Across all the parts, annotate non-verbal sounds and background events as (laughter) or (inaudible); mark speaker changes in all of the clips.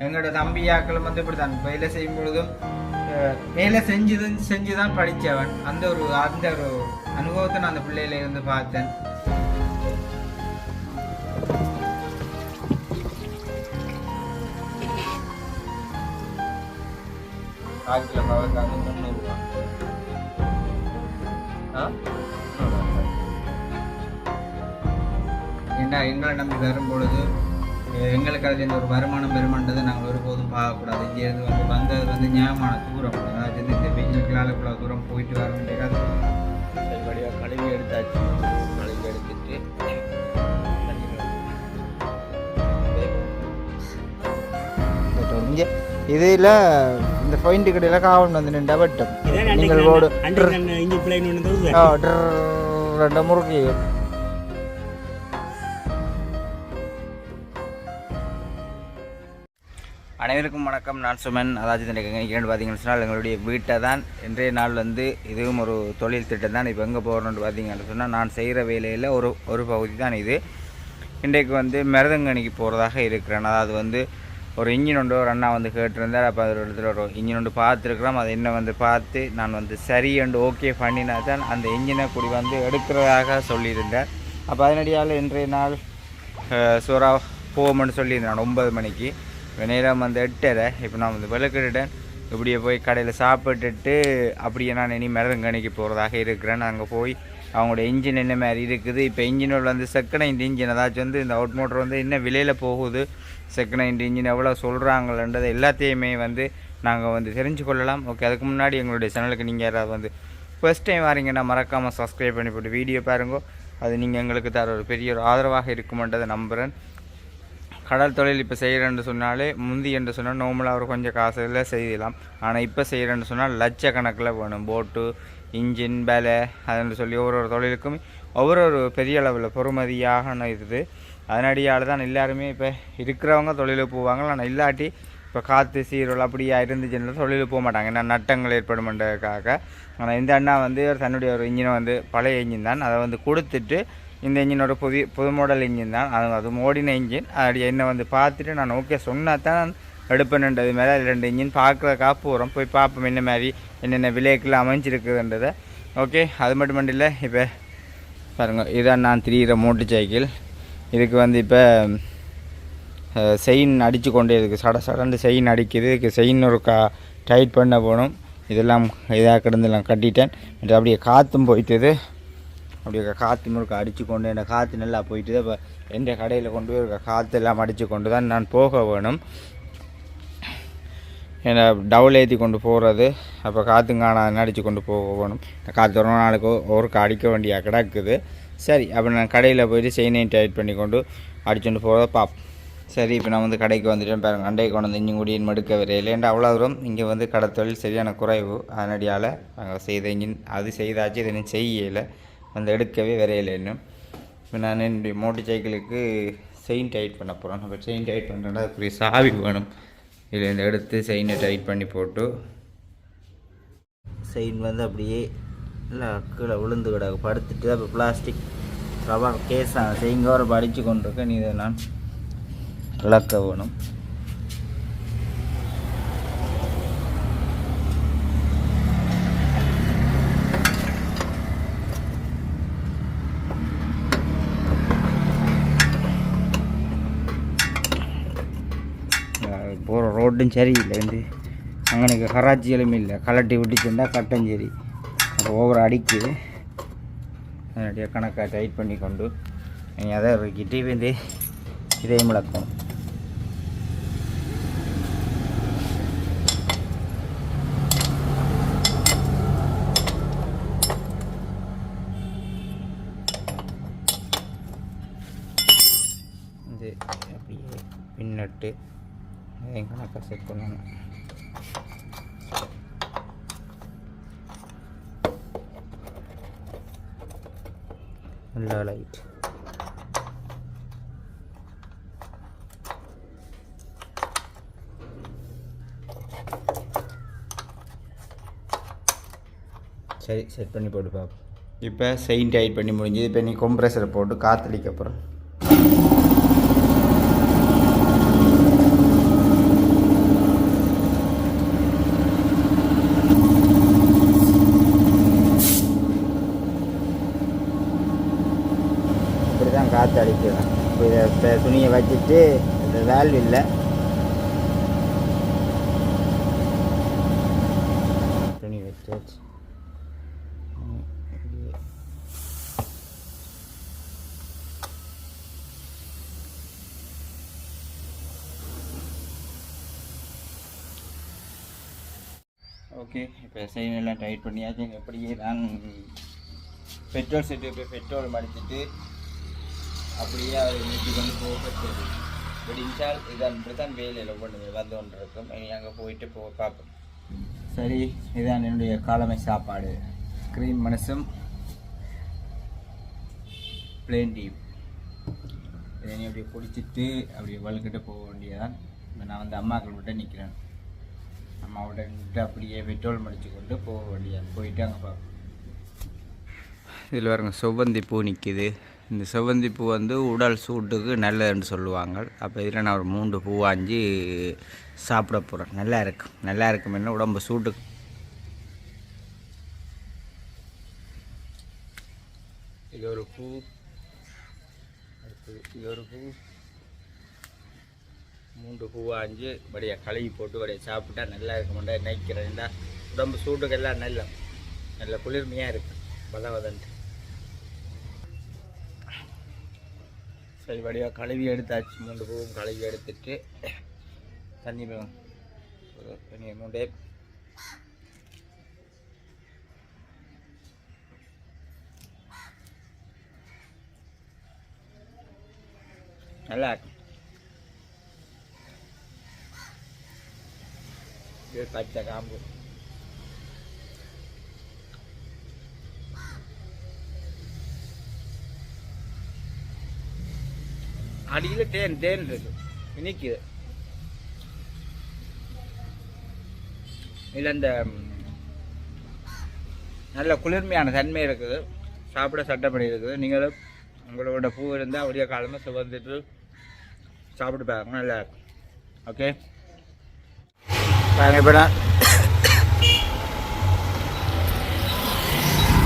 Speaker 1: எங்களோட தம்பியாக்களும் வந்து இப்படி தான் வேலை செய்யும் பொழுதும் வேலை செஞ்சது செஞ்சு தான் படித்தவன். அந்த ஒரு அந்த ஒரு அனுபவத்தை நான் அந்த பிள்ளையில இருந்து பார்த்தேன். காய்ச்சல பவர்க்காக முந்நூறுரூவா ஆ? எங்களை நம்பி வரும் பொழுது எங்களுக்கு அதில் இந்த ஒரு வருமானம் பெருமானதை நாங்கள் ஒருபோதும் பார்க்கக்கூடாது. இங்கேருந்து வந்து வந்தது வந்து நியாயமான தூரம். அதாவது இந்த வெயிலுக்குள்ளால இவ்வளோ தூரம் போயிட்டு வர வேண்டிய வடிவாக கழுவி எடுத்தாச்சு. கழுவி எடுத்துட்டு இங்கே இதில் இந்த பாயிண்ட் கடையில் காவல் வந்து நின்றா வட்டம் நீங்கள் ஓடு ரெண்டு முறுக்கு. அனைவருக்கும் வணக்கம். நான் சுமன். அதாவது எனக்கு எங்கே பார்த்தீங்கன்னு சொன்னால் எங்களுடைய வீட்டை தான் இன்றைய நாள் வந்து இதுவும் ஒரு தொழில் திட்டம் தான். இப்போ எங்கே போகிறோன்னு பார்த்தீங்கன்னு சொன்னால் நான் செய்கிற வேலையில் ஒரு ஒரு பகுதி தான் இது. இன்றைக்கு வந்து மருதங்கணிக்கு போகிறதாக இருக்கிறேன். அதாவது வந்து ஒரு இன்ஜின் ஒன்று ஒரு அண்ணா வந்து கேட்டிருந்தார். அப்போ அதில் இடத்துல ஒரு இன்ஜின் ஒன்று பார்த்துருக்குறோம். அதை என்ன வந்து பார்த்து நான் வந்து சரி அண்டு ஓகே பண்ணினா தான் அந்த இன்ஜினை கூடி வந்து எடுக்கிறதாக சொல்லியிருந்தேன் அப்போ அதனடியால் இன்றைய நாள் சூறா போகும்னு சொல்லியிருந்தேன் ஒன்பது மணிக்கு. நேரம் வந்து எட்டரை இப்போ நான் வந்து விளக்கிட்டேன் இப்படியே போய் கடையில் சாப்பிட்டுட்டு அப்படியே நான் இனி மருதங்கணிக்கு போகிறதாக இருக்கிறேன். அங்கே போய் அவங்களோட இன்ஜின் என்ன மாதிரி இருக்குது? இப்போ இன்ஜினோட வந்து செகண்ட் ஹேண்ட் இன்ஜின் ஏதாச்சும் வந்து இந்த அவுட் மோட்டர் வந்து என்ன விலையில் போகுது? செகண்ட் ஹேண்ட் இன்ஜின் எவ்வளோ சொல்கிறாங்கன்றதை எல்லாத்தையுமே வந்து நாங்கள் வந்து தெரிஞ்சு கொள்ளலாம். ஓகே அதுக்கு முன்னாடி எங்களுடைய சேனலுக்கு நீங்கள் யாராவது வந்து ஃபஸ்ட் டைம் வரீங்கன்னா மறக்காமல் சப்ஸ்கிரைப் பண்ணி போட்டு வீடியோ பாருங்க. அது நீங்கள் எங்களுக்கு தர ஒரு பெரிய ஒரு ஆதரவாக இருக்குமென்றதை நம்புகிறேன் கடல் தொழில் இப்போ செய்கிறேன்னு சொன்னாலே முந்தி என்று சொன்னால் நார்மலாக ஒரு கொஞ்சம் காசுல செய்யலாம். ஆனால் இப்போ செய்கிறேன்னு சொன்னால் லட்சக்கணக்கில் வேணும். போட்டு இன்ஜின் பேலை அதுன்னு சொல்லி ஒவ்வொரு ஒரு தொழிலுக்கும் ஒவ்வொரு ஒரு பெரிய அளவில் பொறுமதியாக இருக்குது அதனடியால் தான் எல்லாருமே இப்போ இருக்கிறவங்க தொழிலுக்கு போவாங்க ஆனால் இல்லாட்டி இப்போ காற்று சீரல் அப்படியா இருந்துச்சுன்னா தொழிலுக்கு போக மாட்டாங்க. ஏன்னா நட்டங்கள் ஏற்படுமென்றதுக்காக. ஆனால் இந்த அண்ணா வந்து ஒரு தன்னுடைய ஒரு இன்ஜினை வந்து பழைய இன்ஜின் தான். அதை வந்து கொடுத்துட்டு இந்த இன்ஜினோட புதிய புது மாடல் இன்ஜின் தான். அது அது மோடின இன்ஜின் அது என்னை வந்து பார்த்துட்டு நான் ஓகே சொன்னால் தான் எடுப்பேன்ன்றது மேலே அது ரெண்டு இன்ஜின் பார்க்குற காப்பூரம் போய் பார்ப்போம் என்ன மாதிரி என்னென்ன விலைக்குள்ள அமைஞ்சிருக்குதுன்றதை. ஓகே அது மட்டும் இல்லை இப்போ பாருங்கள் இதான் நான் திரியிற மோட்டர் சைக்கிள் இதுக்கு வந்து இப்போ செயின் அடித்து கொண்டே இருக்குது சட சடண்டு செயின் அடிக்குது. இதுக்கு செயின் ஒரு கா டைட் பண்ண போகணும் இதெல்லாம் இதாக கிடந்துலாம் கட்டிட்டேன். அப்படியே காற்றும் போயிட்டுது. அப்படியே காற்று முறுக்க அடித்து கொண்டு என்னை காற்று நல்லா போய்ட்டு தான் இப்போ எந்த கடையில் கொண்டு போய் இருக்க காற்று எல்லாம் அடித்து கொண்டு தான் நான் போக வேணும். என்னை டவுல் ஏற்றி கொண்டு போகிறது அப்போ காற்றுங்கான அடித்து கொண்டு போக வேணும். காற்று ஒரு நாளுக்கு ஒருக்கு அடிக்க வேண்டிய கிடக்குது. சரி அப்போ நான் கடையில் போயிட்டு செயினையும் டைட் பண்ணி கொண்டு அடிச்சுட்டு போகிறத பாப் சரி இப்போ நான் வந்து கடைக்கு வந்துட்டேன் பாருங்க. அண்டைக்கு கொண்டு வந்து இஞ்சின் மடுக்க வரையில் ஏன்டா அவ்வளோ தூரம்? இங்கே வந்து கடை தொழில் சரியான குறைவு. அதனடியால் நாங்கள் செய்த இன்ஜின் அது செய்தாச்சு இது இன்னும் செய்யலை. வந்து எடுக்கவே வரையில இன்னும் இப்போ நான் என்னுடைய மோட்டர் சைக்கிளுக்கு செயின் டைட் பண்ண போகிறேன் நம்ம செயின் டைட் பண்ணுறேன்னா அதுக்குரிய சாவி வேணும். இதில் இந்த எடுத்து செயினை டைட் பண்ணி போட்டு செயின் வந்து அப்படியே இல்லை கீழே விழுந்து கிடக்கு. படுத்துட்டு அப்போ பிளாஸ்டிக் ரவா கேஸ் செய்யுங்க ஒரு படித்து கொண்டிருக்கேன். இதை நான் இழக்க வேணும். ஒட்டும் சரியில்லை வந்து. அங்கனுக்கு கராச்சியிலும் இல்லை. கலட்டி விட்டுச்சுருந்தா கட்டும் சரி. ஓவர் அடிக்குது அதனுடைய கணக்காக டைட் பண்ணி கொண்டு நீங்கள் அதை இறக்கிட்டு வந்து இதையும் இழக்கணும் இது அப்படியே பின்னட்டு. எங்கே கணக்காக செட் பண்ணணும் நல்ல லைட் சரி செட் பண்ணி போட்டு பார்ப்போம் இப்போ செயின் டைட் பண்ணி முடிஞ்சு இப்போ நீ கொம்ப்ரெஸரை போட்டு காற்றடிக்க போகிறோம் காற்று அடிக்கிறேன் இப்போ இதை இப்போ துணியை வச்சுட்டு இந்த வேல்வ் இல்லை. துணி வச்சாச்சு. ஓகே இப்போ சைனெல்லாம் எல்லாம் டைட் பண்ணியாச்சு. எப்படியே நான் பெட்ரோல் செட்டு இப்போ பெட்ரோல் மடிச்சிட்டு அப்படியே அவர் நிறுத்தி கொண்டு போகிறது விடிஞ்சால் இதான் தான் வேலையில் ஒவ்வொன்று வந்து கொண்டு இருக்கும் இனி அங்கே போயிட்டு போ பார்ப்போம். சரி இதான் என்னுடைய காலமை சாப்பாடு. க்ரீம் மனசும் பிளேன் டீ இதை அப்படியே குடிச்சிட்டு அப்படியே வலுக்கிட்ட போக வேண்டியதான் இப்போ நான் வந்து அம்மாக்கள் விட்டு நிற்கிறேன் அம்மாவோட அப்படியே பெட்ரோல் மடிச்சு கொண்டு போக வேண்டியது போயிட்டு அங்கே பார்ப்போம். இதில் பாருங்க செவ்வந்தி பூ நிற்கிது இந்த செவ்வந்தி பூ வந்து உடல் சூட்டுக்கு நல்லதுன்னு சொல்லுவாங்க. அப்போ இதில் நான் ஒரு மூன்று பூ வாங்கி சாப்பிட போகிறேன் நல்லா இருக்கும் நல்லா இருக்கும் என்ன உடம்பு சூட்டுக்கு இது ஒரு பூ. இது ஒரு பூ. மூன்று பூ வாங்கி வடைய கழுவி போட்டு வடைய சாப்பிட்டா நல்லா இருக்குமெண்டா நினைக்கிறேன் உடம்பு சூட்டுக்கெல்லாம் நல்ல நல்ல குளிர்மையாக இருக்கு. வத வதன்ட்டு சரி வடிவா கழுவி எடுத்தாச்சு. மூன்று பூவும் கழுவி எடுத்துட்டு தண்ணி ஒரு தண்ணி மூண்டே. நல்லா இருக்கும் பச்சை காம்பு. அடியில் தேன் தேன் இருக்கு. இனிக்குது. இதில் இந்த நல்ல குளிர்மையான தன்மை இருக்குது. சாப்பிட சட்டப்படி இருக்குது. நீங்களும் உங்களோட பூ இருந்தால் அப்படியே காலமாக சுவந்துட்டு சாப்பிட்டு பாருங்க நல்லா இருக்கும். ஓகே பாருங்க இப்போ நான்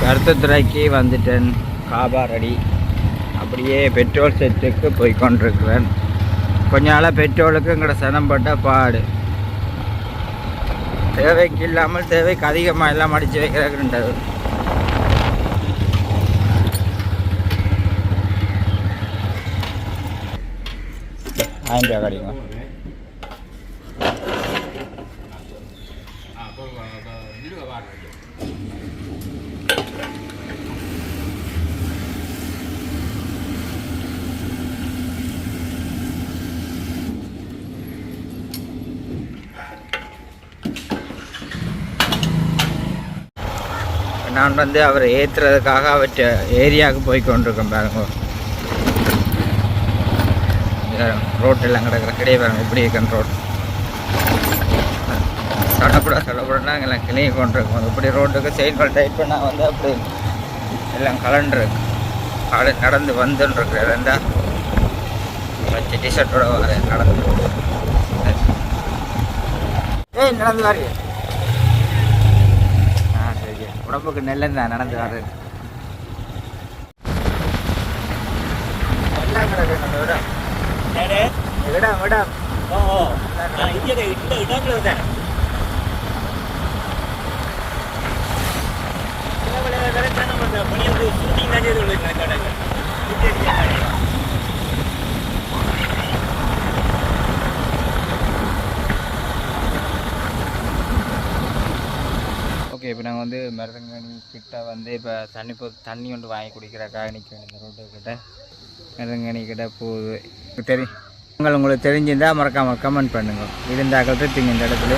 Speaker 1: கருத்துத்துறைக்கு வந்துட்டேன். காபா ரெடி. அப்படியே பெட்ரோல் செட்டுக்கு போய் கொண்டிருக்கிறேன் கொஞ்ச நாளாக பெட்ரோலுக்கு எங்கட சனம் பட்ட பாடு. தேவைக்கு இல்லாமல் தேவைக்கு அதிகமாக எல்லாம் அடித்து வைக்கிறாங்கன்றது ஆயிரம் ரூபா கிடைக்கும் நான் வந்து அவரை ஏற்றுறதுக்காக அவற்ற ஏரியாவுக்கு போய் கொண்டிருக்கோம் பாருங்க. ரோட்டெல்லாம் கிடக்கிற கிடையே பாருங்க எப்படி இருக்குன்னு ரோட். சடப்பட சடப்படனா எல்லாம் கிளிய கொண்டிருக்கோம் இப்படி ரோட்டுக்கு செயின் டைட் பண்ணால் வந்து அப்படி எல்லாம் கலண்டுருக்கு. காலை நடந்து வந்துன்னு ரெண்டா வச்சு டிஷர்ட்டோட வர நடந்து. நடந்து வரீங்க உடம்புக்கு நல்லது தான் நடந்து வர்றது. விடம் விடம்
Speaker 2: ஓ இங்கே இந்த இடத்துல இருந்தேன் கரெக்டாக நம்ம இந்த பணி வந்து ஷூட்டிங் தான் செய்து
Speaker 1: ஓகே இப்போ நாங்கள் வந்து மருதங்கனி கிட்ட வந்து இப்போ தண்ணி போ தண்ணி ஒன்று வாங்கி குடிக்கிறக்காக நிற்க இந்த ரோட்டு கிட்ட. மருதங்கனி கிட்ட போகுது. தெரி உங்கள் உங்களுக்கு தெரிஞ்சிருந்தால் மறக்காமல் கமெண்ட் பண்ணுங்க. இருந்தாக்கள் இருப்பீங்க இந்த இடத்துல.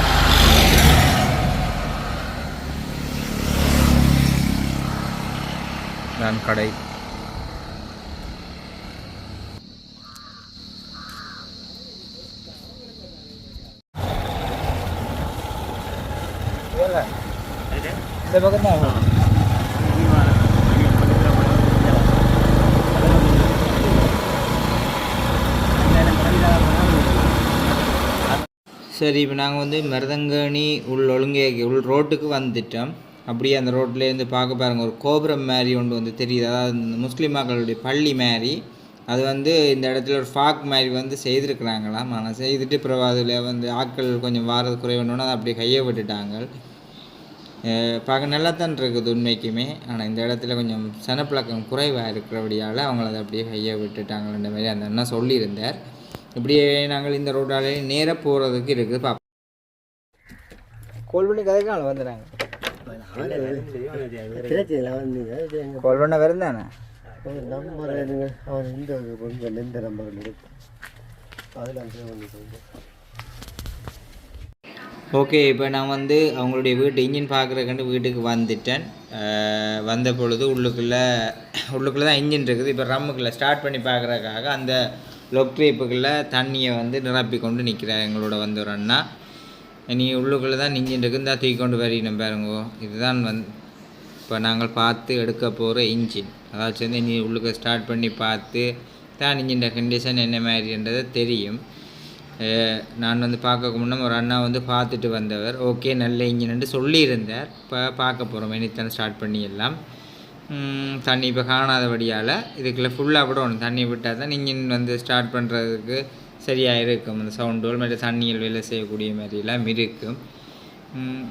Speaker 1: நான் கடை. இந்த பக்கம் தான் சரி இப்போ நாங்கள் வந்து மருதங்கனி உள் ஒழுங்கே உள் ரோட்டுக்கு வந்துட்டோம். அப்படியே அந்த ரோட்லேருந்து பார்க்க பாருங்க ஒரு கோபுரம் மாதிரி ஒன்று வந்து தெரியுது. அதாவது இந்த முஸ்லீம் மக்களுடைய பள்ளி மாதிரி. அது வந்து இந்த இடத்துல ஒரு ஃபாக் மாதிரி வந்து செய்திருக்கிறாங்களாம். ஆனால் செய்துட்டு அப்புறம் அதில் வந்து ஆட்கள் கொஞ்சம் வாரது குறைவுன்னு அதை அப்படியே கையை விட்டுட்டாங்க. பார்க்க நல்லா தான் இருக்குது உண்மைக்குமே. ஆனால் இந்த இடத்துல கொஞ்சம் சனப்பழக்கம் குறைவாக இருக்கிறபடியால் அவங்கள அதை அப்படியே கையை விட்டுட்டாங்கன்ற மாதிரி அந்த அண்ணா சொல்லியிருந்தார். இப்படியே நாங்கள் இந்த ரோட்டாலே நேராக போகிறதுக்கு இருக்குது. பாப்போம். கோல் பண்ணி கதைக்கால வந்துடுறாங்க கோல் பண்ண வரும் தானே
Speaker 3: ஒரு நம்பர் அவர் இந்த கொஞ்சம் இந்த நம்பரில் இருக்கு. அதில் வந்து சொல்லுங்கள்
Speaker 1: ஓகே இப்போ நான் வந்து அவங்களுடைய வீட்டு இன்ஜின் பார்க்குறக்கண்டு வீட்டுக்கு வந்துட்டேன். வந்த பொழுது உள்ளுக்குள்ளே உள்ளுக்குள்ளே தான் இன்ஜின் இருக்குது. இப்போ ரம்முக்குள்ளே ஸ்டார்ட் பண்ணி பார்க்குறதுக்காக அந்த லொக்ட்ரீப்புக்குள்ளே தண்ணியை வந்து நிரப்பி கொண்டு நிற்கிறார் எங்களோட வந்து ஒரு அண்ணா. நீ உள்ளுக்குள்ளே தான் இன்ஜின் இருக்குது. தான் தூக்கி கொண்டு வரணும் பாருங்கோ. இதுதான் வந்து இப்போ நாங்கள் பார்த்து எடுக்க போகிற இன்ஜின். அதாச்சும் வந்து நீ உள்ளுக்கு ஸ்டார்ட் பண்ணி பார்த்து தான் இன்ஜின் கண்டிஷன் என்ன மாதிரின்றதை தெரியும். நான் வந்து பார்க்க முன்னே ஒரு அண்ணா வந்து பார்த்துட்டு வந்தவர். ஓகே நல்ல இன்ஜின்னு சொல்லியிருந்தார். இப்போ பார்க்க போகிறோம் இனித்தான் ஸ்டார்ட் பண்ணிடலாம் தண்ணி இப்போ காணாதபடியால் இதுக்குள்ளே ஃபுல்லாக கூட ஒன்று தண்ணி விட்டால் தான் இன்ஜின் வந்து ஸ்டார்ட் பண்ணுறதுக்கு சரியாக இருக்கும். அந்த சவுண்டுகள் மற்ற தண்ணியில் வேலை செய்யக்கூடிய மாதிரிலாம் இருக்கும்.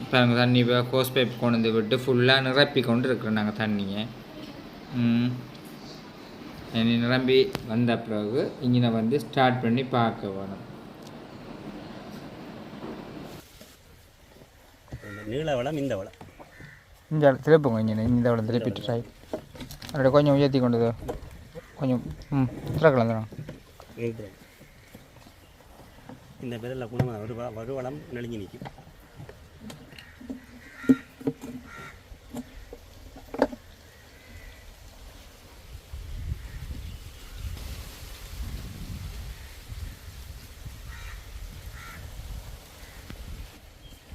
Speaker 1: இப்போ நாங்கள் தண்ணி இப்போ கோஸ் பைப் கொண்டு வந்து விட்டு ஃபுல்லாக நிரப்பி கொண்டு இருக்கிறோம் நாங்கள் தண்ணியை. நிரம்பி வந்த பிறகு இன்ஜினை வந்து ஸ்டார்ட் பண்ணி பார்க்க வேணும்
Speaker 2: நீள வளம் இந்த வளம்.
Speaker 1: இந்த திருப்புங்க இங்கே இந்த இடம் திருப்பிட்டு ட்ரை அப்படியே கொஞ்சம் உயர்த்தி கொண்டது கொஞ்சம் ம் திறக்கலாம்
Speaker 2: இருக்கிறது இந்த பேரில் குணம் ஒரு ஒரு வளம் நெளிஞ்சு நிற்கும்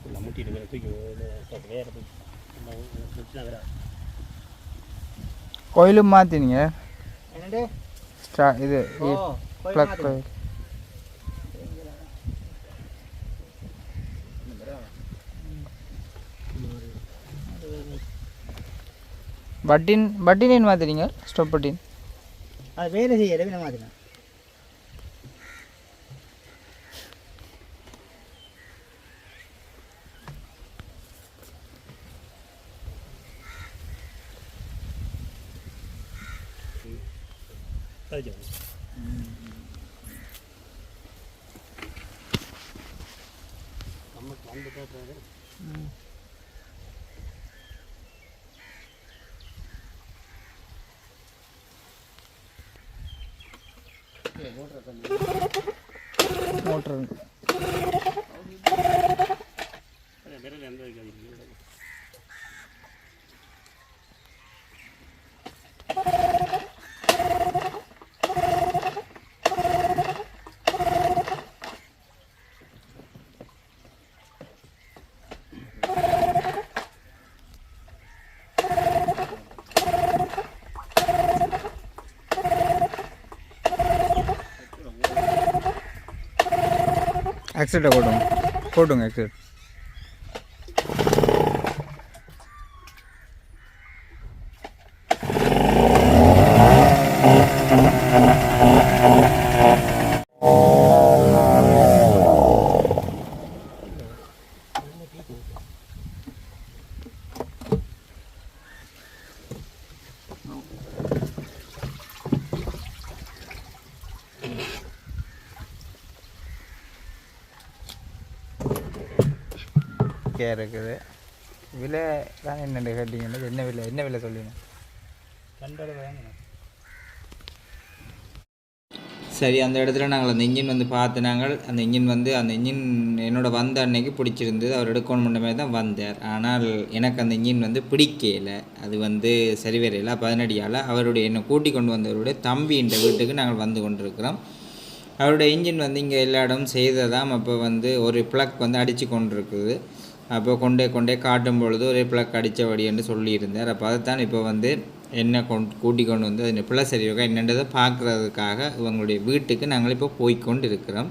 Speaker 2: உள்ள முட்டிட்டு வேற தூக்கி வேற வேற தூக்கி வேற
Speaker 1: கோயிலும் மாற்றினீங்க ஸ்டா இது ப்ளக் கோயில் பட்டின் பட்டின் மாற்றினீங்க ஸ்டோப் பட்டின்.
Speaker 3: அது வேலை செய்யலை மாதிரி
Speaker 2: அது நமக்கு வந்து போகிறது
Speaker 1: மோட்ரு எக்ஸிட்டை போட்டுங்க போட்டுங்க எக்ஸிட் இருக்குது. விலை தான் என்னென்ன கேட்டிங்கன்னா என்ன விலை என்ன விலை சொல்லுங்க சரி அந்த இடத்துல நாங்கள் அந்த இன்ஜின் வந்து பார்த்து நாங்கள் அந்த இன்ஜின் வந்து அந்த இன்ஜின் என்னோட வந்த அன்னைக்கு பிடிச்சிருந்தது. அவர் எடுக்கணும் மாதிரி தான் வந்தார். ஆனால் எனக்கு அந்த இன்ஜின் வந்து பிடிக்கல. அது வந்து சரி வரையில பதினடியால். அவருடைய என்னை கூட்டி கொண்டு வந்தவருடைய தம்பின்ற வீட்டுக்கு நாங்கள் வந்து கொண்டிருக்கிறோம். அவருடைய இன்ஜின் வந்து இங்கே எல்லா இடமும் செய்ததாம். அப்போ வந்து ஒரு ப்ளக் வந்து அடித்து கொண்டிருக்குது. அப்போ கொண்டே கொண்டே காட்டும் பொழுது ஒரே ப்ளக் அடித்தபடி என்று சொல்லியிருந்தார். அப்போ அதைத்தான் இப்போ வந்து என்ன கொண்டு கூட்டி கொண்டு வந்து அது பிள்ளை சரியாக என்னன்றதை பார்க்குறதுக்காக இவங்களுடைய வீட்டுக்கு நாங்கள் இப்போ போய்க்கொண்டு இருக்கிறோம்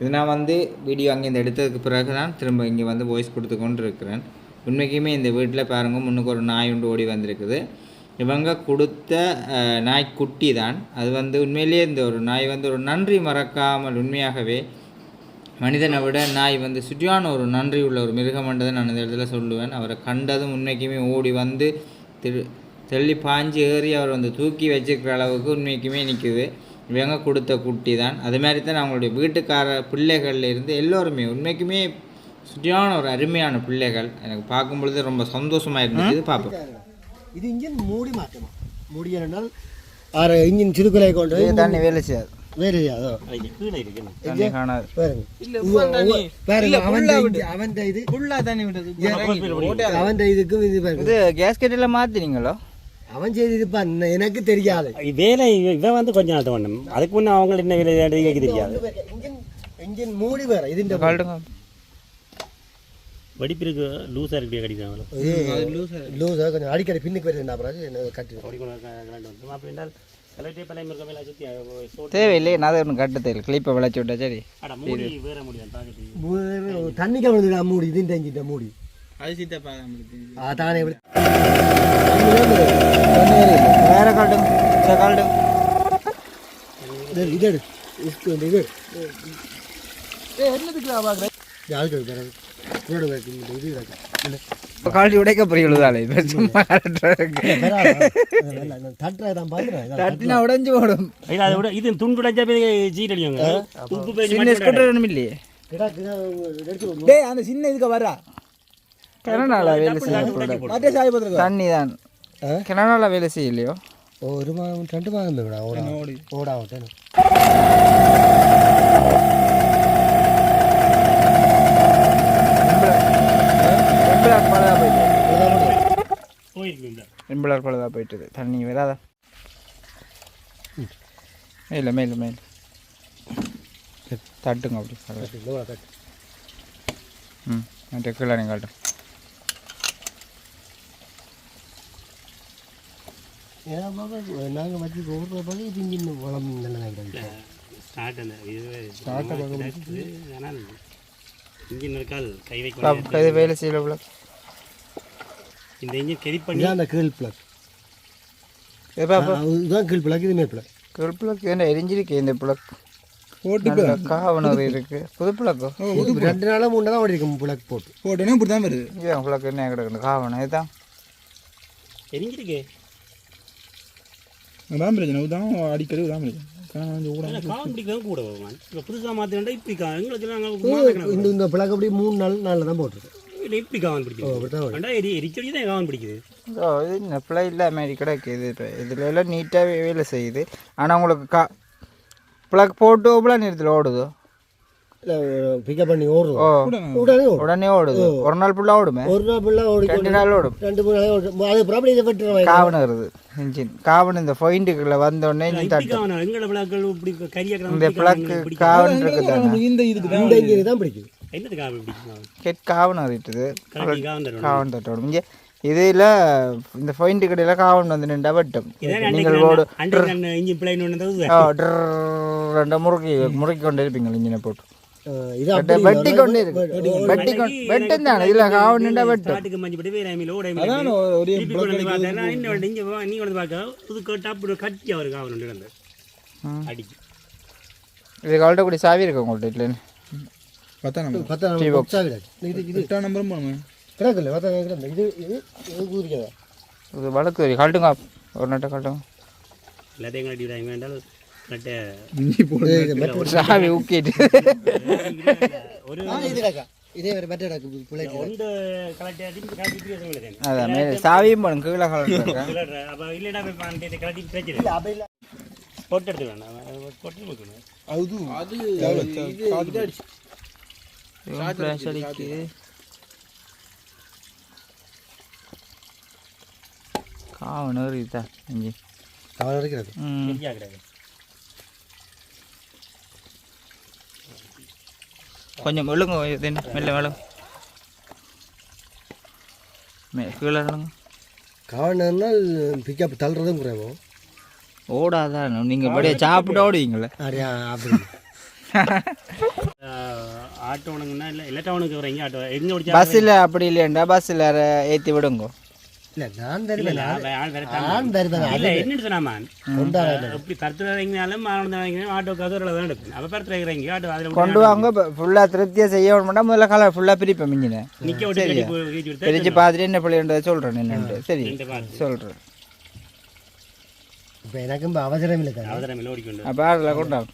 Speaker 1: இது நான் வந்து வீடியோ அங்கே இந்த எடுத்ததுக்கு பிறகு தான் திரும்ப இங்கே வந்து வாய்ஸ் கொடுத்து கொண்டு இருக்கிறேன் உண்மைக்குமே இந்த வீட்டில் பாருங்க முன்னுக்கு ஒரு நாய் உண்டு ஓடி வந்திருக்குது. இவங்க கொடுத்த நாய் நாய்க்குட்டி தான் அது வந்து உண்மையிலேயே இந்த ஒரு நாய் வந்து ஒரு நன்றி மறக்காமல் உண்மையாகவே மனிதனை விட நாய் வந்து சுற்றியான ஒரு நன்றி உள்ள ஒரு மிருகமன்றதை நான் இந்த இடத்துல சொல்லுவேன். அவரை கண்டதும் உண்மைக்குமே ஓடி வந்து திரு தெள்ளி பாஞ்சு ஏறி அவர் வந்து தூக்கி வச்சிருக்கிற அளவுக்கு உண்மைக்குமே நிற்குது இவங்க கொடுத்த குட்டி தான். அது மாதிரி தான் அவங்களுடைய வீட்டுக்கார பிள்ளைகள்ல இருந்து எல்லோருமே உண்மைக்குமே சுற்றியான ஒரு அருமையான பிள்ளைகள். எனக்கு பார்க்கும் பொழுது ரொம்ப சந்தோஷமாக இருந்துச்சு. பார்ப்போம்.
Speaker 3: இது இன்ஜின் மூடி மாற்றமா? மூடி என்றால் ஆறு இன்ஜின் சிறுகுலை கொண்டு
Speaker 1: தண்ணி வேலை செய்யாது.
Speaker 3: வேறு இது- பாருங்க. அவன் அவன் இது. அவன் இதுக்கும் இது பாருங்க.
Speaker 1: இது கேஸ்கெட்டில் மாற்றினீங்களோ
Speaker 3: அவன் செய்திருப்பான் எனக்கு தெரியாது.
Speaker 2: வேலை இவன் வந்து கொஞ்ச நாள் தோணும். அதுக்கு முன்னே அவங்க என்ன வேலை கேட்க தெரியாது.
Speaker 3: இன்ஜின் இன்ஜின் மூடி வேற இதுன்ற
Speaker 2: வெடிப்பிற்கு லூஸாக இருக்கு கடிக்கிறாங்களோ
Speaker 3: லூஸா கொஞ்சம் அடிக்கடி பின்னுக்கு வருது அப்புறம் என்ன கட்டி
Speaker 2: சோட்டு
Speaker 1: தேவையில்லையே நான் ஒன்று கட்ட தேவையில்லை கிளிப்பை விளைச்சி விட்டா சரி.
Speaker 2: அட மூடி வேற முடியாது பார்க்கறது
Speaker 3: தண்ணிக்கு விழுந்துடா மூடி இதுன்ற இன்ஜின் மூடி. அதானே
Speaker 1: வேற சரி கழட்டுங்க
Speaker 3: இது இது இந்த இது இது
Speaker 1: கழட்டி உடைக்க புரியுதாலே இப்போ சும்மா தட்டினா உடைஞ்சு போடும்.
Speaker 2: இல்லை அதை விட இது துண்டு உடைச்சா போய் பேசி
Speaker 1: சின்ன ஸ்கூட்டர் ஒன்றும் இல்லையே
Speaker 3: எடுத்து
Speaker 4: அந்த சின்ன இதுக்கு வரா
Speaker 1: கிணனால வேலை செய்ய தண்ணி தான் கிணனால வேலை செய்யலையோ?
Speaker 3: ஒரு மாதம் ரெண்டு மாதம் விடா ஓடா. ஓடா ஓட்டேன்
Speaker 1: எம்பிளார் பழுதா போயிட்டு
Speaker 2: போயிருக்கு இந்த
Speaker 1: எம்பிளார் பழுதா போயிட்டுது. தண்ணி வராதா? மேல மேல மேல. தட்டுங்க அப்படி. ம் மற்ற கீழே நீங்கள் கழட்டும்
Speaker 3: ஏன்னா பாப்பா நாங்கள் வச்சு ஓடுற பார்க்க இது இன்ஜின் வளம் நல்ல நினைக்கிறேன்
Speaker 2: ஸ்டார்ட் அந்த இது ஆனால் இன்ஜின் இருக்கால் கை வைக்க
Speaker 1: வேலை செய்யல
Speaker 2: இந்த இன்ஜின் கெதி பண்ணி
Speaker 3: அந்த கீழ் பிளக் இதுதான் கீழ் பிளக் இது மேல் பிளக்
Speaker 1: கீழ் பிளக் என்ன எரிஞ்சிருக்கு இந்த பிளக் நல்ல காவனர் இருக்கு. புது பிளக்கோ
Speaker 3: ரெண்டு நாளாக மூணு நாளாக ஓடி இருக்கும் பிளக் போட்டு.
Speaker 4: போட்டோன்னே இப்படி தான் வருது.
Speaker 1: ஏன் பிளக் என்ன கிடக்குது? காவனம் இதுதான்
Speaker 2: எரிஞ்சிருக்கு.
Speaker 4: அதான் பிரச்சனை. தான் அடிக்கடி தான் பிரச்சனை.
Speaker 3: இந்த பிளக் அப்படி மூணு நாள் நாளில் தான் போட்டிருக்கு.
Speaker 2: இல்லை இப்படி காவன் பிடிக்குது
Speaker 3: அப்படிதான் வரும்.
Speaker 2: ரெண்டா எரி எரிச்சடி தான் காவன் பிடிக்குது
Speaker 1: ஓ இது என்ன பிள்ளை இல்லாமல் கிடக்குது இப்போ இதில் எல்லாம் நீட்டாகவே வேலை செய்யுது ஆனால் உங்களுக்கு கா பிளக் போட்டு ஓப்பலாக நேரத்தில் ஓடுதோ
Speaker 3: பிக்கப் பண்ணி
Speaker 1: ஓ
Speaker 3: ஓடுறோம் உடனே
Speaker 1: ஓடுது ஒரு நாள் ஃபுல்லாக ஓடுமே
Speaker 3: ஒரு நாள் ஃபுல்லாக ஓடி
Speaker 1: ரெண்டு நாள் ஓடும்
Speaker 3: ரெண்டு மூணு நாள் ஓடும் அது ப்ராப்ளம் இதை பற்றி
Speaker 1: காவனம் வருது இன்ஜின் காவன் இந்த ஃபொயிண்ட்டுக்குள்ள வந்தோடனே இன்ஜின் தட்டு இந்த பிளக்கு காவன் இருக்குது தானே
Speaker 4: இந்த இதுக்கு தான்
Speaker 3: இந்த இன்ஜின் தான் பிடிக்குது
Speaker 1: கெட் காவன் வருது
Speaker 2: கரெக்டாக காவன்
Speaker 1: தட்டோடும் இங்கே இதில் இந்த ஃபொயிண்ட்டு கடையில் காவன் வந்து நின்றா வெட்டும். நீங்கள் ஓடு. ரெண்டு முறுக்கி முறுக்கி கொண்டு இருப்பீங்க இன்ஜினை போட்டு.
Speaker 3: இது
Speaker 1: வெட்ட-
Speaker 3: அப்படி
Speaker 1: வெட்டி கொண்டு இருக்கு. வெட்டி கொண்டு வெட்டும் தானே. இதில் காவன் நின்றா வெட்டும்.
Speaker 2: காட்டுக்கு மஞ்சள் பட்டு வேற ஐமில் ஓட
Speaker 4: அதான் ஒரே
Speaker 2: திருப்பி கொண்டு வந்து பார்த்தா நான் இன்னும் வந்து இங்கே நீ கொண்டு பார்க்க புது கட்டு அப்படி கட்டி அவர் காவல் ஒன்று கிடந்தது
Speaker 1: ம்.
Speaker 2: அடிச்சு.
Speaker 1: இது கழட்டக்கூடிய சாவி இருக்கு உங்கள்கிட்ட இல்லைன்னு?
Speaker 4: பத்தாம் நம்பர்.
Speaker 3: பத்தாம் ஆ கிடக்கு. இது இது
Speaker 4: எட்டாம் நம்பரும் போகணுமே
Speaker 3: கிடக்குல்ல பத்தாம் கிடக்கு இது இது இது கூதிக்கதா?
Speaker 1: இது வழக்கு வரி. கழட்டுங்க. ஒரு நட்டை கழட்டுங்க.
Speaker 2: எல்லாத்தையும் கட்டி விடாங்க என்றால் கட்ட
Speaker 4: இஞ்சி போடு.
Speaker 3: இது மெட்டல்
Speaker 1: சாவி ஊக்கிட்டு. (laughs) சாவியும் போடும் கீழே
Speaker 2: கலட்டி பொட்டு எடுத்து வேண்டாம் பொட்டு வைக்கணும்
Speaker 4: அது
Speaker 1: ஃப்ளாஷ் அடிக்குது காவனர் இதுதான் இஞ்சி
Speaker 3: அவன் இருக்கிறது
Speaker 1: கொஞ்சம் இது என்ன, மெல்ல மே கீழே.
Speaker 3: காவனால் பிக்கப் தள்ளுறதும் குறைவோம்
Speaker 1: ஓடாதான் நீங்கள் படியே சாப்பிட்டு ஓடுவீங்களே.
Speaker 3: அப்படியா அப்படி (laughs) (laughs)
Speaker 2: ஆட்டோ உனக்குன்னா இல்லை எல்லா டவுனுக்கு வர எங்கே ஆட்டோ எங்கே ஓடிச்சா
Speaker 1: பஸ்ஸில் அப்படி இல்லையாண்டா பஸ்ஸில் ஏற்றி விடுங்க.
Speaker 3: இல்ல நான் தருவேன் நான் தருவேன்
Speaker 2: இல்ல என்னன்னு சொன்னாமா எப்படி பருத்துல இறங்கினாலும் இறங்கினாலும் ஆட்டோ கதவுல தான் எடுக்கும். அப்ப பருத்துல இறங்கி ஆட்டோ அதில்
Speaker 1: கொண்டு வாங்க ஃபுல்லாக திருப்தியாக செய்ய வேணும்னா முதல்ல கலர் ஃபுல்லாக பிரிப்பேன் மிஞ்சினேன்
Speaker 2: நிக்க விட்டு கட்டி போய் கீச்சு விட்டு
Speaker 1: பிரித்து பார்த்துட்டு என்ன பிள்ளைன்றதை சொல்கிறேன் என்னன்ட்டு. சரி
Speaker 2: ரெண்டு பார்த்து
Speaker 1: சொல்கிறேன்
Speaker 3: இப்போ எனக்கும் இப்போ அவசரம் இல்லை தானே
Speaker 2: அவசரம் இல்லை ஓடிக்கொண்டு.
Speaker 1: அப்போ அதில் கொண்டாம்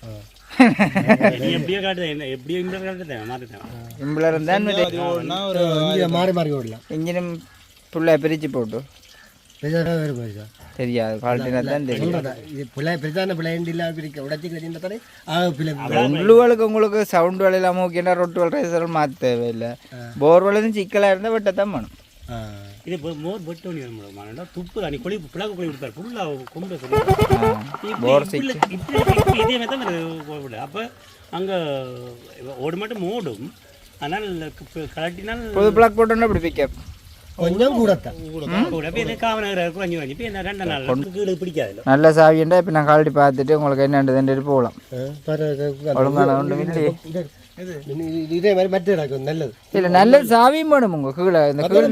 Speaker 1: இன்ஜினும் ஃபுல்லாக பிரித்து போட்டு. தெரியாது உள்ளுவலுக்கு உங்களுக்கு சவுண்ட் வலையில் மூக்கினா ரொட்டு வலை மாற்ற தேவையில்லை. போர் வலையும் சிக்கலாக இருந்தால் வெட்டத்தான்
Speaker 3: ஆ.
Speaker 2: இது மோர் வரணும் மானடா துப்பு நீ கொழி பிளாக்கு கொழி கொடுத்தாரு ஃபுல்லா கொண்டு இப்படி இதே மாதிரி தான் அப்போ அங்கே ஓடு மட்டும் ஓடும் ஆனால் கலட்டினால்
Speaker 1: புது பிளாக் போட்டோன்னா இப்படி பிக்கப்
Speaker 3: கொஞ்சம்
Speaker 2: கூட
Speaker 1: நல்ல சாவியண்டா இப்போ நான் காலட்டி பார்த்துட்டு உங்களுக்கு என்னன்றதுன்ட்டு போகலாம். ஒழுங்கான ஒன்றும் இல்லையே.
Speaker 3: இது- இது- இதே மாதிரி மற்ற இடம் நல்லது
Speaker 1: இல்லை நல்ல சாவியும் வேணும் உங்க கீழே இந்த கீழே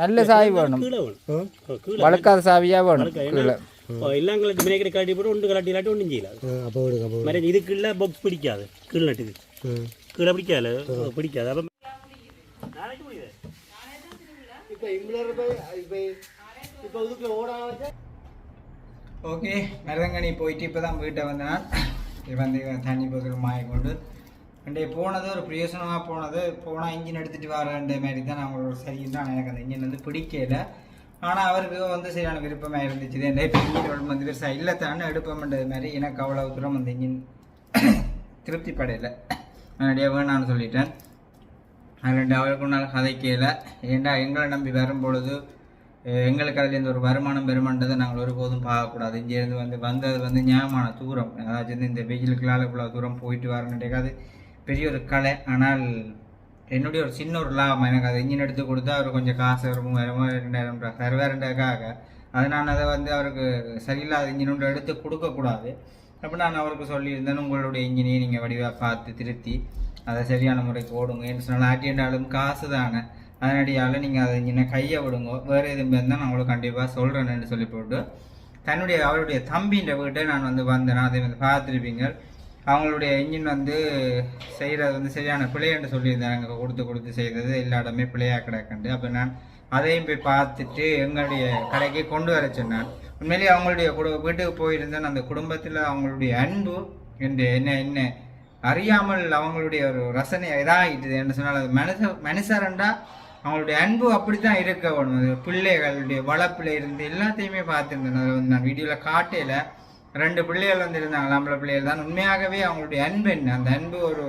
Speaker 1: நல்ல சாவி வேணும்
Speaker 2: கீழே வேணும் கீழே
Speaker 1: வளர்க்காத சாவியாக வேணும் கீழே
Speaker 2: எல்லாம் கலட்டி மினக்கடி கட்டி போட்டு ஒன்று கலட்டி இல்லாட்டி ஒன்றும் செய்யல
Speaker 3: ஆ, அப்போ விடுங்க அப்போ விடுங்க.
Speaker 2: மாதிரி இதுக்குள்ள பாக்ஸ் பிடிக்காது கீழே நட்டுக்கு. கீழே பிடிக்காது பிடிக்காது அப்போ
Speaker 1: ஓகே மருதங்கனி போயிட்டு இப்போ தான் வீட்டை வந்தேன் இது வந்து இவன் தண்ணி பக்கத்தில் மாய கொண்டு ரெண்டே போனது ஒரு பிரயோசனமாக போனது. போனால் இன்ஜின் எடுத்துகிட்டு வரேன்ற மாதிரி தான் நான் ஒரு சரின்னு தான் எனக்கு அந்த இன்ஜின் வந்து பிடிக்கல. ஆனால் அவருக்கு வந்து சரியான விருப்பமாக இருந்துச்சு. இந்த இப்போ இன்ஜின் வந்து பெருசாக இல்லை தானே எடுப்போம்ன்றது மாதிரி எனக்கு அவ்வளோ தூரம் அந்த இன்ஜின் (coughs) திருப்தி படையலை நேரடியாக வேணான்னு சொல்லிட்டேன் அது ரெண்டு அவளுக்கு கதை கதைக்கல ஏண்டா எங்களை நம்பி வரும் பொழுது அஹ் எங்களுக்கு அதுலேருந்து ஒரு வருமானம் பெருமானதை நாங்கள் ஒருபோதும் பார்க்கக்கூடாது. இங்கேருந்து வந்து வந்தது வந்து நியாயமான தூரம். அதாவது வந்து இந்த வெயிலுக்குள்ளால இவ்வளோ தூரம் போயிட்டு வரணுன்றது பெரிய ஒரு கலை. ஆனால் என்னுடைய ஒரு சின்ன ஒரு லாபம். எனக்கு அது இன்ஜின் எடுத்து கொடுத்தா அவர் கொஞ்சம் காசு ஒரு மூவாயிரமோ ரெண்டாயிரம் ரூபா தருவாருன்றதுக்காக அது நான் அதை வந்து அவருக்கு சரியில்லாத இன்ஜின் ஒன்று எடுத்து கொடுக்கக்கூடாது. அப்போ நான் அவருக்கு சொல்லியிருந்தேன் உங்களுடைய இன்ஜினியை நீங்கள் வடிவாக பார்த்து திருத்தி அதை சரியான முறைக்கு ஓடுங்க. என்று சொன்னால் ஆட்டியண்டாலும் காசு தானே. அதனடியால் நீங்கள் அதை இன்ஜினை கையை விடுங்க. வேறு எதுவும் இருந்தால் நான் உங்களுக்கு கண்டிப்பாக சொல்கிறேன்னு சொல்லி போட்டு தன்னுடைய அவருடைய தம்பின்ற வீட்டை நான் வந்து வந்தேன். அதை வந்து பார்த்துருப்பீங்க அவங்களுடைய இன்ஜின் வந்து செய்கிறது வந்து சரியான பிழைன்னு சொல்லியிருந்தாங்க. கொடுத்து கொடுத்து செய்தது எல்லா இடமே பிழையாக கிடக்குண்டு அப்போ நான் அதையும் போய் பார்த்துட்டு எங்களுடைய கடைக்கு கொண்டு வர சொன்னேன் உண்மையிலேயே அவங்களுடைய குடு வீட்டுக்கு போயிருந்தேன் அந்த குடும்பத்தில் அவங்களுடைய அன்பு என்று என்ன என்ன அறியாமல் அவங்களுடைய ஒரு ரசனை இதாகிட்டுது என்று சொன்னால் அது மனுஷ மனுஷரண்டா அவங்களுடைய அன்பு அப்படி தான் இருக்க வேணும் பிள்ளைகளுடைய வளப்பில் இருந்து எல்லாத்தையுமே பார்த்துருந்தேன். அதை வந்து நான் வீடியோவில் காட்டையில் ரெண்டு பிள்ளைகள் வந்து இருந்தாங்க ஆம்பளை பிள்ளைகள் தான். உண்மையாகவே அவங்களுடைய அன்பு என்ன? அந்த அன்பு ஒரு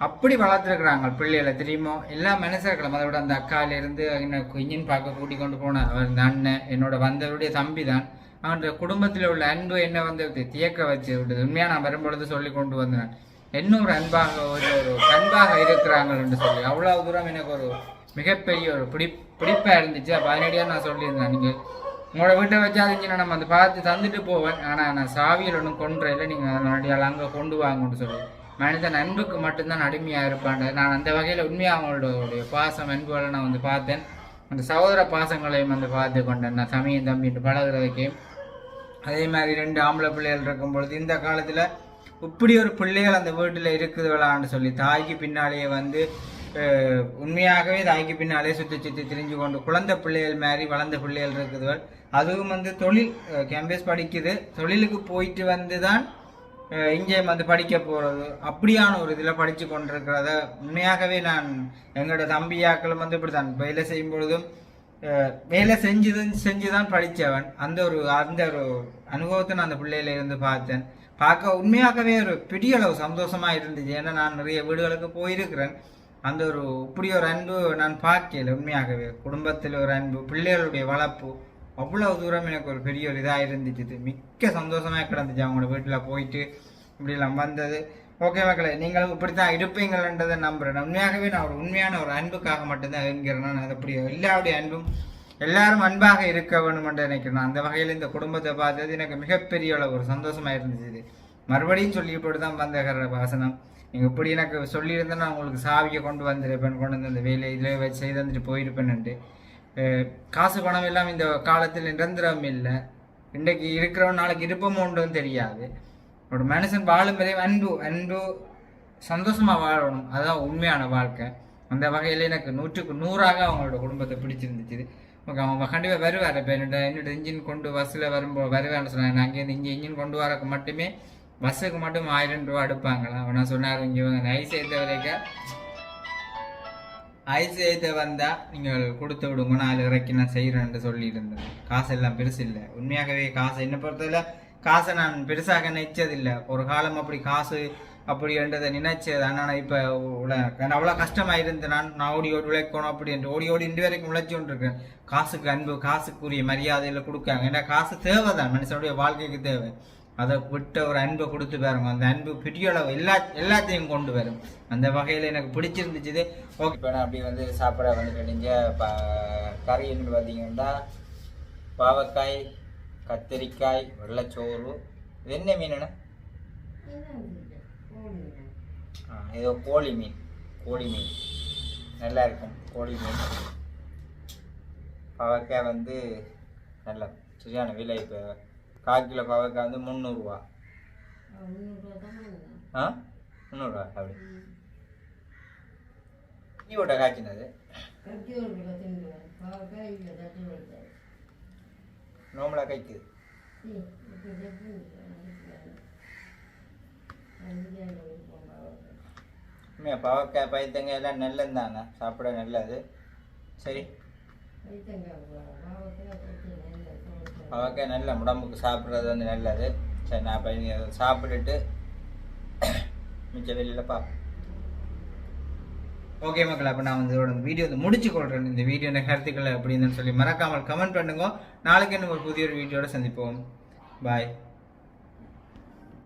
Speaker 1: அப்படி வளர்த்துருக்குறாங்க பிள்ளைகளை தெரியுமோ? எல்லா மனுஷர்களும் அதை விட அந்த அக்காலேருந்து என்ன பார்க்க கூட்டி கொண்டு போன அவர் இந்த அண்ணன் என்னோட வந்தவருடைய தம்பி தான் அவனுடைய குடும்பத்தில் உள்ள அன்பு என்ன வந்து தியக்க வச்சு விட்டது. உண்மையாக நான் வரும்பொழுது சொல்லி கொண்டு வந்தேன். இன்னொரு அன்பாக ஒரு ஒரு பண்பாக இருக்கிறாங்க என்று சொல்லி. அவ்வளோ தூரம் எனக்கு ஒரு மிகப்பெரிய ஒரு பிடி பிடிப்பாக இருந்துச்சு. அப்போ அதனடியாக நான் சொல்லியிருந்தேன் நீங்கள் உங்களோட வீட்டை வச்சாதீங்க நான் நம்ம அந்த பார்த்து தந்துட்டு போவேன். ஆனால் நான் சாவியில் ஒன்றும் கொண்டு இல்லை. நீங்கள் அதனுடைய அங்கே கொண்டு வாங்கன்னு சொல்லி. மனிதன் அன்புக்கு மட்டும்தான் அடிமையாக இருப்பான் நான் அந்த வகையில் உண்மையாக அவங்களோட பாசம் அன்புகளை நான் வந்து பார்த்தேன். அந்த சகோதர பாசங்களையும் வந்து பார்த்து கொண்டேன். நான் சமயம் தம்பிட்டு பழகிறதுக்கே அதே மாதிரி ரெண்டு ஆம்பளை பிள்ளைகள் இருக்கும் பொழுது இந்த காலத்தில் இப்படி ஒரு பிள்ளைகள் அந்த வீட்டில் இருக்குதுகளான்னு சொல்லி தாய்க்கு பின்னாலேயே வந்து உண்மையாகவே தாய்க்கு பின்னாலே சுற்றி சுற்றி திரிஞ்சு கொண்டு குழந்தை பிள்ளைகள் மாதிரி வளர்ந்த பிள்ளைகள் இருக்குதுவள் அதுவும் வந்து தொழில் கேம்பஸ் படிக்குது. தொழிலுக்கு போயிட்டு வந்து தான் இங்கே வந்து படிக்க போகிறது அப்படியான ஒரு இதில் படித்து கொண்டிருக்கிறத உண்மையாகவே நான் எங்களோட தம்பியாக்களும் வந்து இப்படி தான் வேலை செய்யும் பொழுதும் வேலை செஞ்சது செஞ்சு தான் படித்தவன். அந்த ஒரு அந்த ஒரு அனுபவத்தை நான் அந்த பிள்ளையில இருந்து பார்த்தேன். பார்க்க உண்மையாகவே ஒரு பெரிய அளவு சந்தோஷமாக இருந்துச்சு ஏன்னா நான் நிறைய வீடுகளுக்கு போயிருக்கிறேன். அந்த ஒரு இப்படி ஒரு அன்பு நான் பார்க்கல உண்மையாகவே. குடும்பத்தில் ஒரு அன்பு பிள்ளைகளுடைய வளர்ப்பு அவ்வளோ தூரம் எனக்கு ஒரு பெரிய ஒரு இதாக இருந்துச்சு மிக்க சந்தோஷமாக கிடந்துச்சு அவங்களோட வீட்டில் போயிட்டு இப்படிலாம் வந்தது. ஓகே மக்களே நீங்களும் இப்படி தான் இருப்பீங்கள்ன்றதை நம்புகிறேன் உண்மையாகவே நான் ஒரு உண்மையான ஒரு அன்புக்காக மட்டும்தான் இருக்கிறேன் நான் அது அப்படி எல்லாருடைய அன்பும் எல்லாரும் அன்பாக இருக்க வேணும் என்று நினைக்கிறேன். அந்த வகையில் இந்த குடும்பத்தை பார்த்தது எனக்கு மிகப்பெரிய ஒரு சந்தோஷமாக இருந்துச்சு மறுபடியும் சொல்லி இப்படி தான் வந்த வாசனம். நீங்கள் இப்படி எனக்கு சொல்லியிருந்தா நான் உங்களுக்கு சாவியை கொண்டு வந்திருப்பேன் கொண்டு வந்து அந்த வேலை இதில் வச்சு செய்து வந்துட்டு போயிருப்பேன்ட்டு காசு பணம் எல்லாம் இந்த காலத்தில் நிரந்தரம் இல்லை. இன்றைக்கு இருக்கிறவன் நாளைக்கு இருப்போமோன்றும் தெரியாது. ஒரு மனுஷன் வாழும் வரை அன்பு அன்பு சந்தோஷமாக வாழணும். அதுதான் உண்மையான வாழ்க்கை. அந்த வகையில் எனக்கு நூற்றுக்கு நூறாக அவங்களோட குடும்பத்தை பிடிச்சிருந்துச்சு. ஓகே அவங்க கண்டிப்பாக வருவார். இப்போ என்னோட என்னோட இன்ஜின் கொண்டு பஸ்ஸில் வரும்போது வருவேன்னு சொன்னாங்க. நான் அங்கேருந்து இங்கே இன்ஜின் கொண்டு வரக்கு மட்டுமே பஸ்ஸுக்கு மட்டும் ஆயிரம் ரூபா எடுப்பாங்களா? அவனா சொன்னார் இங்கே இவங்க நைஸ் ஏற்ற வரைக்கும் ஐஸ் ஏற்ற வந்தால் நீங்கள் கொடுத்து விடுங்க நாலு இறக்கி நான் செய்கிறேன்னு சொல்லியிருந்தேன் காசு எல்லாம் பெருசு இல்லை. உண்மையாகவே காசு என்னை பொறுத்தவரை காசை நான் பெருசாக நினைச்சதில்லை. ஒரு காலம் அப்படி காசு அப்படின்றதை நினைச்சது ஆனால் இப்போ அவ்வளோ கஷ்டமாக இருந்து நான் நான் ஓடி ஓடி உழைக்கணும் அப்படின்ட்டு ஓடி ஓடி இன்று வரைக்கும் உழைச்சி கொண்டிருக்கேன். காசுக்கு அன்பு காசுக்குரிய மரியாதையில் கொடுக்காங்க. ஏன்னா காசு தேவை தான் மனுஷனுடைய வாழ்க்கைக்கு தேவை. அதை விட்ட ஒரு அன்பை கொடுத்து பாருங்க. அந்த அன்பு பெரிய அளவு எல்லா எல்லாத்தையும் கொண்டு வரும். அந்த வகையில் எனக்கு பிடிச்சிருந்துச்சு ஓகே. இப்போ நான் அப்படி வந்து சாப்பிட வந்து கிடைஞ்ச ப கறின்னு பார்த்தீங்கன்னா பாவக்காய் கத்திரிக்காய் வெள்ளைச்சோறு. இது என்ன மீனுண்ணா ஏதோ கோழி மீன். கோழி மீன். நல்லா இருக்கும். கோழி மீன். பாவக்காய் வந்து நல்ல சரியான விலை இப்போ. கால் கிலோ பாவக்காய் வந்து முந்நூறுரூவா ஆ? முந்நூறுரூவா அப்படி. டீ ஓட்ட காய்ச்சினது நோம்பலாக கைக்குது உண்மையா பாவக்காய் பைத்தங்காய் எல்லாம் நல்லது தானே சாப்பிட நல்லது. சரி. பாவக்காய் நல்ல உடம்புக்கு சாப்பிட்றது வந்து நல்லது. சரி நான் பயணி அதை சாப்பிட்டுட்டு மிச்ச வெளியில் பார்ப்பேன் ஓகே மக்கள் அப்போ நான் வந்து இதோட வீடியோ வந்து முடிச்சு கொள்கிறேன் இந்த வீடியோ கருத்துக்கள் அப்படின்னு சொல்லி மறக்காமல் கமெண்ட் பண்ணுங்க. நாளைக்கு இன்னும் ஒரு புதிய ஒரு வீடியோட சந்திப்போம். பாய்